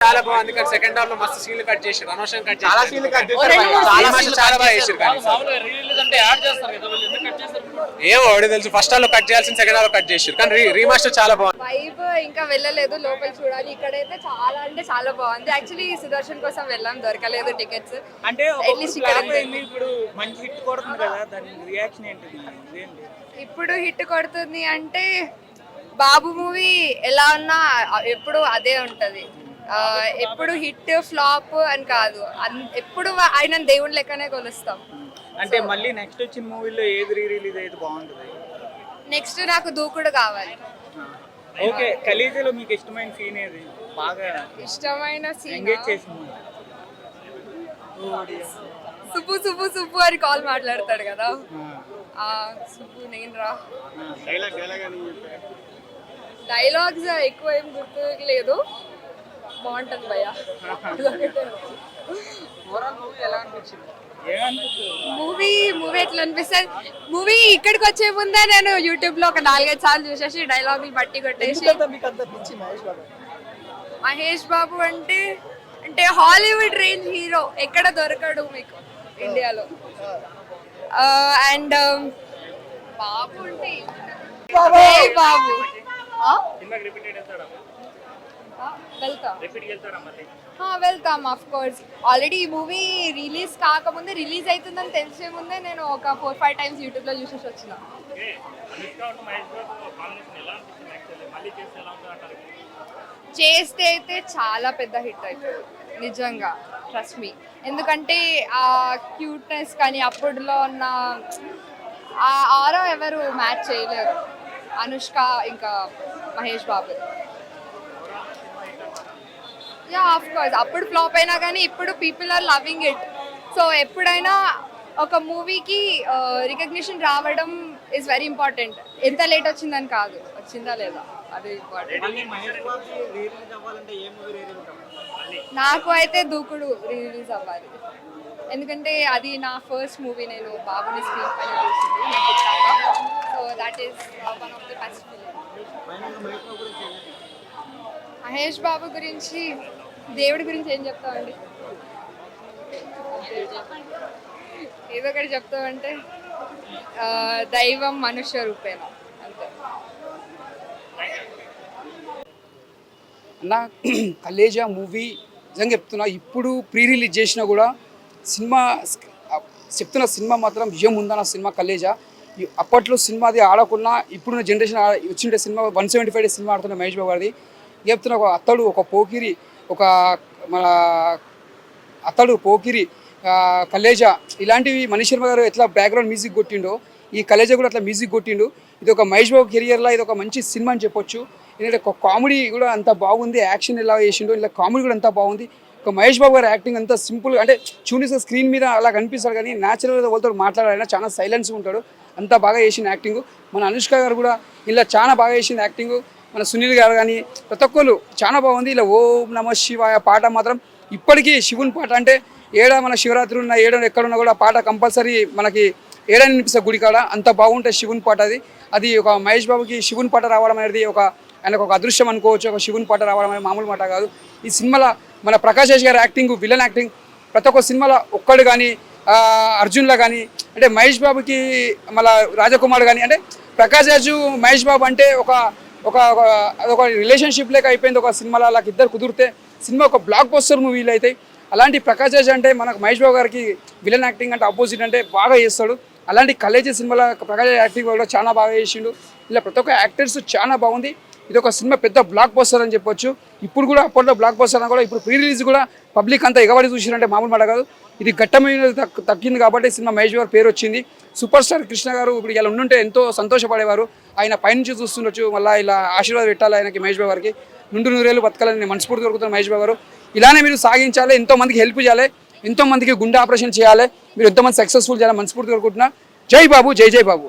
చాలా బాగుంది కానీ సెకండ్ హాఫ్లో మస్తు సీన్లు కట్ చేశారు అనవసరం కట్ చాలా సీన్లు కట్ చేశారు చాలా చాలా బాగా చేశారు. చేశారు కానీ. మామూలుగా రిలీజ్ అంటే యాడ్ చేస్తారు కదా వీళ్ళు ఎందుకు కట్ చేస్తారు? ఏమో వాడు తెలుసు. ఫస్ట్ హాఫ్లో కట్ చేయాల్సిన సెకండ్ హాఫ్లో కట్ చేశారు. కానీ రీమాస్టర్ చాలా బాగుంది. వైబ్ ఇంకా వెళ్ళలేదు లోపల చూడాలి. ఇక్కడైతే చాలా అంటే చాలా బాగుంది. యాక్చువల్లీ సుదర్శన్ కోసం వెళ్ళాం దొరకలేదు టికెట్స్ అంటే ఇప్పుడు మంచి హిట్ కొడుతుంది కదా దాని రియాక్షన్ ఏంటిది? ఇదేంటి? ఇప్పుడు హిట్ కొడుతుంది అంటే బాబు మూవీ ఎలా ఉన్నా ఎప్పుడు అదే ఉంటది. ఎప్పుడు హిట్ ఫ్లాప్ అని కాదు. ఎప్పుడు ఆయన దేవుడి లెక్కనే కొలుస్తాం. అంటే మళ్ళీ నెక్స్ట్ వచ్చిన మూవీలో ఏది రీ రిలీజ్ అయితే బాగుంటుంది? నెక్స్ట్ నాకు దూకుడు కావాలి. ఓకే ఖలీజాలో మీకు ఇష్టమైన సీన్ ఏది? బాగా ఇష్టమైన సీన్ ఎంగేజ్ చేసింది సుబ్బు సుబ్బు సుబ్బు అని కాల్ మాట్లాడతాడు కదా. ఆ. సుబ్బు నేను రా. డైలాగ్స్ ఎక్కువ ఏం గుర్తు లేదు బాగుంటుంది ఏమనిపిస్తుంది మూవీ మూవీ ఎట్లా అనిపిస్తుంది? మూవీ ఇక్కడికి వచ్చే ముందే నేను యూట్యూబ్లో ఒక నాలుగైదు సార్లు చూసేసి డైలాగులు బట్టి కొట్టేసి మహేష్ బాబు? బాబు అంటే అంటే హాలీవుడ్ రేంజ్ హీరో ఎక్కడ దొరకడు మీకు ఇండియాలో అండ్ బాబు అంటే ఏ బాబు. ఆ? ఆ, వెళ్తాం. వెళ్తాం ఆఫ్ కోర్స్ ఆల్రెడీ ఈ మూవీ రిలీజ్ కాకముందే రిలీజ్ అవుతుందని తెలిసే ముందే నేను ఒక ఫోర్ ఫైవ్ టైమ్స్ యూట్యూబ్లో చూసేసి వచ్చిన. చేస్తే అయితే చాలా పెద్ద హిట్ అవుతుంది నిజంగా. ట్రస్ట్ మీ ఎందుకంటే ఆ క్యూట్నెస్ కానీ అప్పుడులో ఉన్న ఆ ఆరో ఎవరు మ్యాచ్ చేయలేరు. అనుష్క ఇంకా Mahesh Babu. Yeah of course అప్పుడు ఫ్లాప్ అయినా కానీ ఇప్పుడు people are loving it so ఎప్పుడైనా ఒక మూవీకి రికగ్నిషన్ రావడం ఇస్ వెరీ ఇంపార్టెంట్ ఎంత లేట్ వచ్చిందని కాదు. వచ్చిందా లేదా? అది ఇంపార్టెంట్ నాకు అయితే దూకుడు రిలీజ్ అవ్వాలి. ఎందుకంటే అది నా ఫస్ట్ మూవీ నేను బాబుని స్క్రీన్ పైన చూసింది so that is one of the best film Mahesh Babu గురించి దేవుడి గురించి ఏం చెప్తామండి ఏదో ఒకటి చెప్తామంటే దైవం మనుష్య రూపేణ అంతే. అన్న కలేజా మూవీ నిజంగా చెప్తున్నా ఇప్పుడు ప్రీ రిలీజ్ చేసినా కూడా సినిమా చెప్తున్న సినిమా మాత్రం విజయం ఉందన్న సినిమా కలేజా అప్పట్లో సినిమా అది ఆడకున్నా ఇప్పుడున్న జనరేషన్ వచ్చిండే cinema one seventy five cinema ఆడుతున్న మహేష్ బాబు గారిది. చెప్తున్న ఒక అత్తడు ఒక పోకిరి ఒక మన అతడు పోకిరి కలేజా ఇలాంటివి మనీష్ శర్మ గారు ఎట్లా బ్యాక్గ్రౌండ్ మ్యూజిక్ కొట్టిండో ఈ కలేజా కూడా అట్లా మ్యూజిక్ కొట్టిండు. ఇది ఒక మహేష్ బాబు కెరియర్లో ఇది ఒక మంచి సినిమా అని చెప్పొచ్చు. ఎందుకంటే ఒక కామెడీ కూడా అంత బాగుంది యాక్షన్ ఎలా చేసిండో ఇలా కామెడీ కూడా అంత బాగుంది. ఒక మహేష్ బాబు గారి యాక్టింగ్ అంతా సింపుల్ అంటే చూనిస్ స్క్రీన్ మీద అలా కనిపిస్తాడు కానీ న్యాచురల్గా వాళ్ళతో మాట్లాడాలి చాలా సైలెన్స్ ఉంటాడు. అంత బాగా చేసిన యాక్టింగ్ మన అనుష్క గారు కూడా ఇలా చాలా బాగా చేసింది యాక్టింగ్ మన సునీల్ గారు కానీ ప్రతి ఒక్కరు చాలా బాగుంది. ఇలా ఓం నమ శివాయ పాట మాత్రం ఇప్పటికీ శివుని పాట అంటే ఏడా మన శివరాత్రి ఉన్న ఏడ ఎక్కడున్నా కూడా పాట కంపల్సరీ మనకి ఏడని వినిపిస్తుంది గుడి కాడ అంత బాగుంటుంది శివుని పాట అది. అది ఒక మహేష్ బాబుకి శివుని పాట రావడం అనేది ఒక ఆయనకు ఒక అదృశ్యం అనుకోవచ్చు ఒక శివుని పాట రావడం అనేది మామూలు మాట కాదు. ఈ సినిమాలో మన ప్రకాష్ గారి యాక్టింగ్ విలన్ యాక్టింగ్ ప్రతి ఒక్క సినిమాలో ఒక్కడు కానీ అర్జున్లో కానీ అంటే మహేష్ బాబుకి మళ్ళీ రాజకుమార్ కానీ అంటే ప్రకాష్ రాజు మహేష్ బాబు అంటే ఒక ఒక ఒక అదొక రిలేషన్షిప్ లేక అయిపోయింది. ఒక సినిమాలో అలా ఇద్దరు కుదిరితే సినిమా ఒక బ్లాక్ బస్టర్ మూవీలు అవుతాయి అలాంటి ప్రకాష్ రాజ్ అంటే మనకు మహేష్ బాబు గారికి విలన్ యాక్టింగ్ అంటే ఆపోజిట్ అంటే బాగా చేస్తాడు. అలాంటి కలేజీ సినిమాలో ప్రకాష్ యాక్టింగ్ కూడా చాలా బాగా చేసిండు. ఇలా ప్రతి ఒక్క యాక్టర్స్ చాలా బాగుంది. ఇది ఒక సినిమా పెద్ద బ్లాక్ బస్టర్ అని చెప్పొచ్చు. ఇప్పుడు కూడా అప్పట్లో బ్లాక్ బస్టర్ అని కూడా ఇప్పుడు ప్రీ రిలీజ్ కూడా పబ్లిక్ అంతా ఎగబడి చూసిరంటే మామూలు మాట కాదు. ఇది ఘట్టమైన తగ్గింది కాబట్టి సినిమా మహేష్ గారు పేరు వచ్చింది. సూపర్ స్టార్ కృష్ణ గారు ఇప్పుడు ఇలా ఉండుంటే ఎంతో సంతోషపడేవారు. ఆయన పైనుంచి చూస్తుండొచ్చు మళ్ళీ ఇలా ఆశీర్వాదం పెట్టాలి ఆయనకి మహేష్ బాబు గారికి. నుండు నూరేళ్ళు బతకాలని నేను మనస్ఫూర్తి దొరుకుతున్న మహేష్ బాబు గారు. ఇలానే మీరు సాగించాలి ఎంతో మందికి హెల్ప్ చేయాలి ఎంతో మందికి గుండె ఆపరేషన్ చేయాలి. మీరు ఎంతోమంది సక్సెస్ఫుల్ చేయాలి మనస్ఫూర్తి కోరుకుంటున్నా. జై బాబు జై జై బాబు.